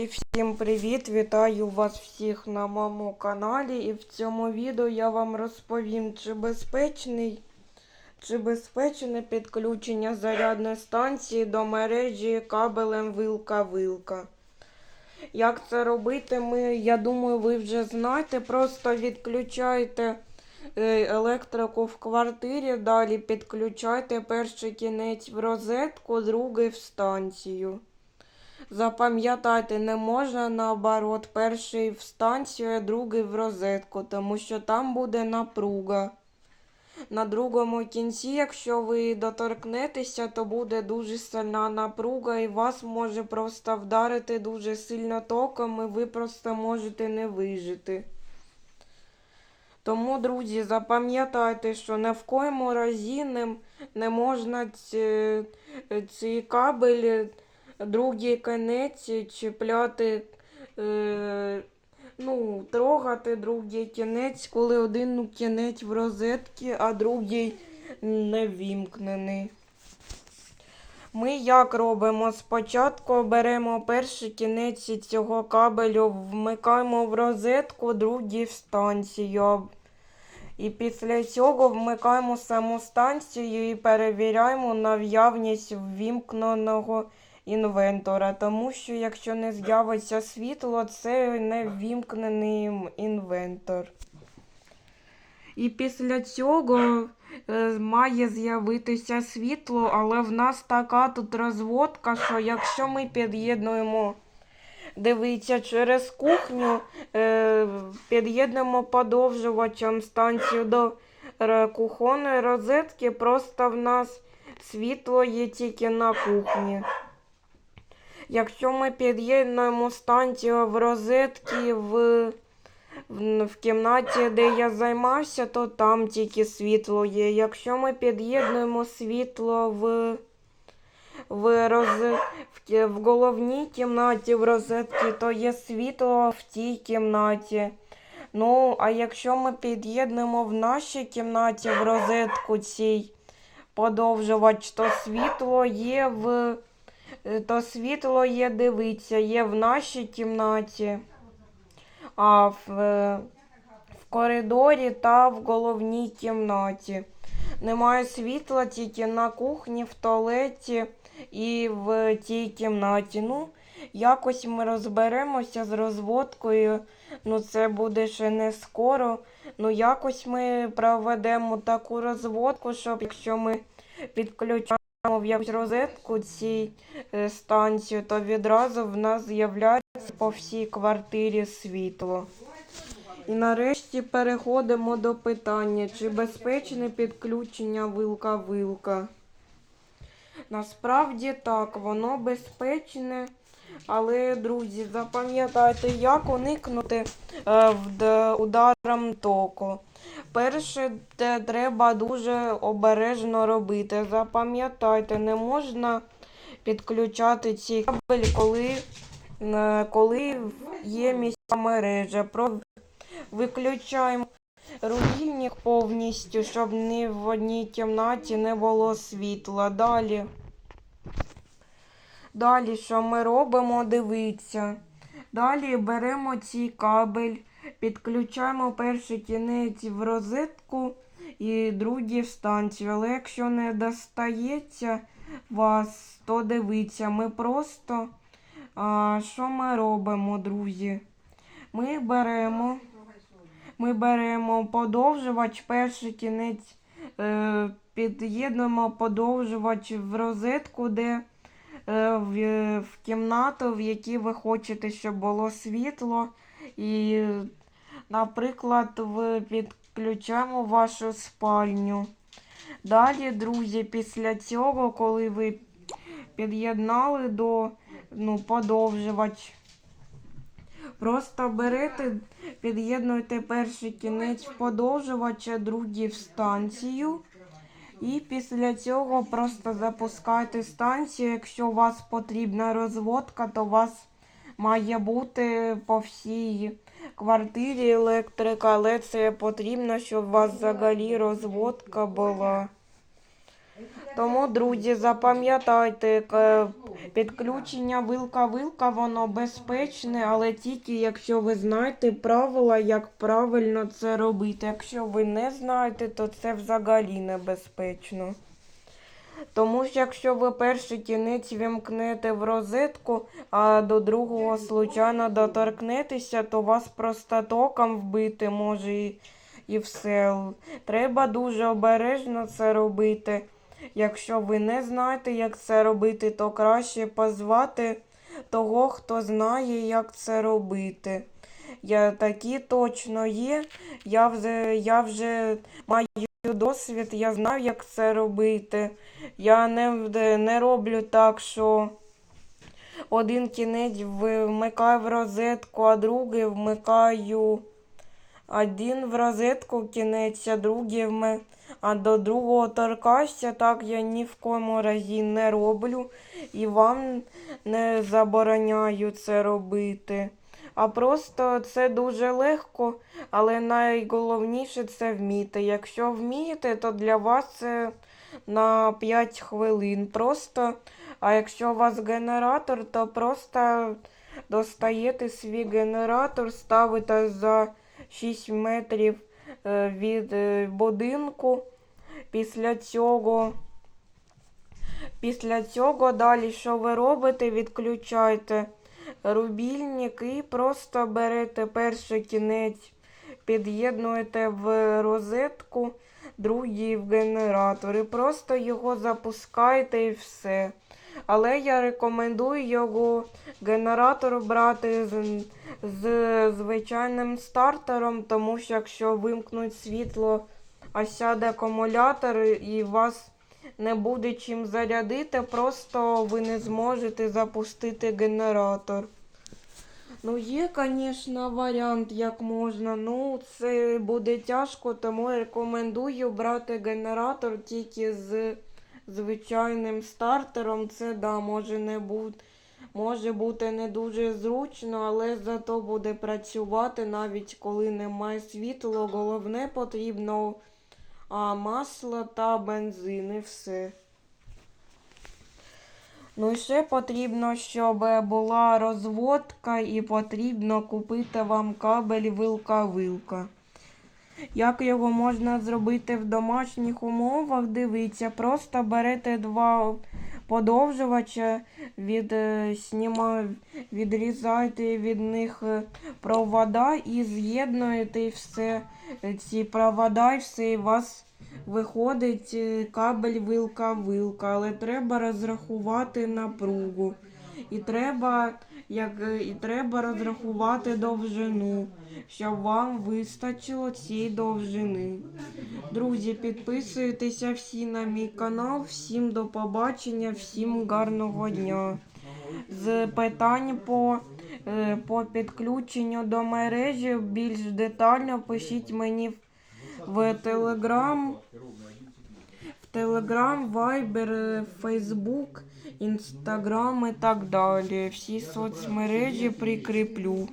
І Всім привіт! Вітаю вас всіх на моєму каналі. І в цьому відео я вам розповім, чи безпечний, чи безпечне підключення зарядної станції до мережі кабелем вилка-вилка. Як це робити, ми, я думаю, ви вже знаєте. Просто відключайте е, електрику в квартирі, далі підключайте перший кінець в розетку, другий в станцію. Запам'ятайте, не можна наоборот, перший в станцію, другий в розетку, тому що там буде напруга. На другому кінці, якщо ви доторкнетеся, то буде дуже сильна напруга і вас може просто вдарити дуже сильно током, і ви просто можете не вижити. Тому, друзі, запам'ятайте, що ні в коєму разі не, не можна ці, ці кабелі другий кінець чіпляти, е, ну, трогати другий кінець, коли один кінець в розетці, а другий не вімкнений. Ми як робимо? Спочатку беремо перший кінець цього кабелю, вмикаємо в розетку, другий в станцію. І після цього вмикаємо саму станцію і перевіряємо наявність ввімкненого інвентора. Тому що якщо не з'явиться світло, це не ввімкнений інвентор. І після цього е, має з'явитися світло, але в нас така тут розводка, що якщо ми під'єднуємо, дивіться, через кухню, е, під'єднуємо подовжувачем станцію до е, кухонної розетки, просто в нас світло є тільки на кухні. Якщо ми під'єднуємо станцію в розетки в, в, кімнаті, де я займався, то там тільки світло є. Якщо ми під'єднуємо світло в, в, роз, в, в головній кімнаті в розетки, то є світло в тій кімнаті. Ну, а якщо ми під'єднуємо в нашій кімнаті в розетку цій подовжувач, то світло є в. Е, То світло є, дивиться, є в нашій кімнаті, а в, е, в коридорі та в головній кімнаті. Немає світла тільки на кухні, в туалеті і в тій кімнаті. Ну, якось ми розберемося з розводкою. Ну, це буде ще не скоро. Ну, якось ми проведемо таку розводку, щоб якщо ми підключаємо в якусь розетку цій станції, то відразу в нас з'являється по всій квартирі світло. І нарешті переходимо до питання, чи безпечне підключення вилка-вилка. Насправді так, воно безпечне, але, друзі, запам'ятайте, як уникнути е, ударом току. Перше, те треба дуже обережно робити. Запам'ятайте, не можна підключати ці кабель, коли, е, коли є місця мережа. Про... Виключаємо рубільник повністю, щоб ні в одній кімнаті не було світла. Далі. Далі, що ми робимо, дивіться. Далі беремо цей кабель, підключаємо перший кінець в розетку і другий в станцію. Але якщо не достається вас, то дивіться, ми просто а, що ми робимо, друзі? Ми беремо, ми беремо подовжувач, перший кінець, е, під'єднуємо подовжувач в розетку, де в, в кімнату, в якій ви хочете, щоб було світло. І, наприклад, ви підключаємо вашу спальню. Далі, друзі, після цього, коли ви під'єднали до ну, подовжувач, просто берете, під'єднуєте перший кінець подовжувача, другий в станцію. І після цього просто запускайте станцію. Якщо у вас потрібна розводка, то у вас має бути по всій квартирі електрика, але це потрібно, щоб у вас взагалі розводка була. Тому, друзі, запам'ятайте, підключення вилка-вилка, воно безпечне, але тільки якщо ви знаєте правила, як правильно це робити. Якщо ви не знаєте, то це взагалі небезпечно. Тому що якщо ви перший кінець вімкнете в розетку, а до другого случайно доторкнетеся, то вас просто током вбити може і, і все. Треба дуже обережно це робити. Якщо ви не знаєте, як це робити, то краще позвати того, хто знає, як це робити. Я такі точно є. Я вже, я вже маю досвід, я знаю, як це робити. Я не, не роблю так, що один кінець вмикаю в розетку, а другий вмикаю один в розетку кінець, а другий вми... а до другого торкаюся. Так я ні в кому разі не роблю і вам не забороняю це робити. А просто це дуже легко, але найголовніше це вміти. Якщо вмієте, то для вас це на 5 хвилин. Просто, а якщо у вас генератор, то просто достаєте свій генератор, ставите за 6 метрів е, від е, будинку. Після цього, після цього далі, що ви робите, відключайте рубільник і просто берете перший кінець, під'єднуєте в розетку, другий в генератор. І просто його запускаєте і все. Але я рекомендую його генератор брати з, з звичайним стартером, тому що якщо вимкнуть світло, а сяде акумулятор і вас не буде чим зарядити, просто ви не зможете запустити генератор. Ну, є, звісно, варіант, як можна. Ну, це буде тяжко, тому рекомендую брати генератор тільки з звичайним стартером. Це да, може не бути. Може бути не дуже зручно, але зато буде працювати навіть коли немає світла. Головне потрібно а, масло та бензин і все. Ну і ще потрібно, щоб була розводка і потрібно купити вам кабель вилка-вилка. Як його можна зробити в домашніх умовах? Дивіться, просто берете два подовжувача, від, е, сніма, відрізайте від них е, провода і з'єднуєте все. Е, Ці провода і все, і у вас виходить кабель вилка-вилка, але треба розрахувати напругу. І треба, як, е, і треба розрахувати довжину, щоб вам вистачило цієї довжини. Друзі, підписуйтеся всі на мій канал. Всім до побачення, всім гарного дня. З питань по, е, по підключенню до мережі більш детально пишіть мені в- в Телеграм, в Телеграм, Вайбер, Фейсбук, Інстаграм і так далі. Всі соцмережі прикріплю.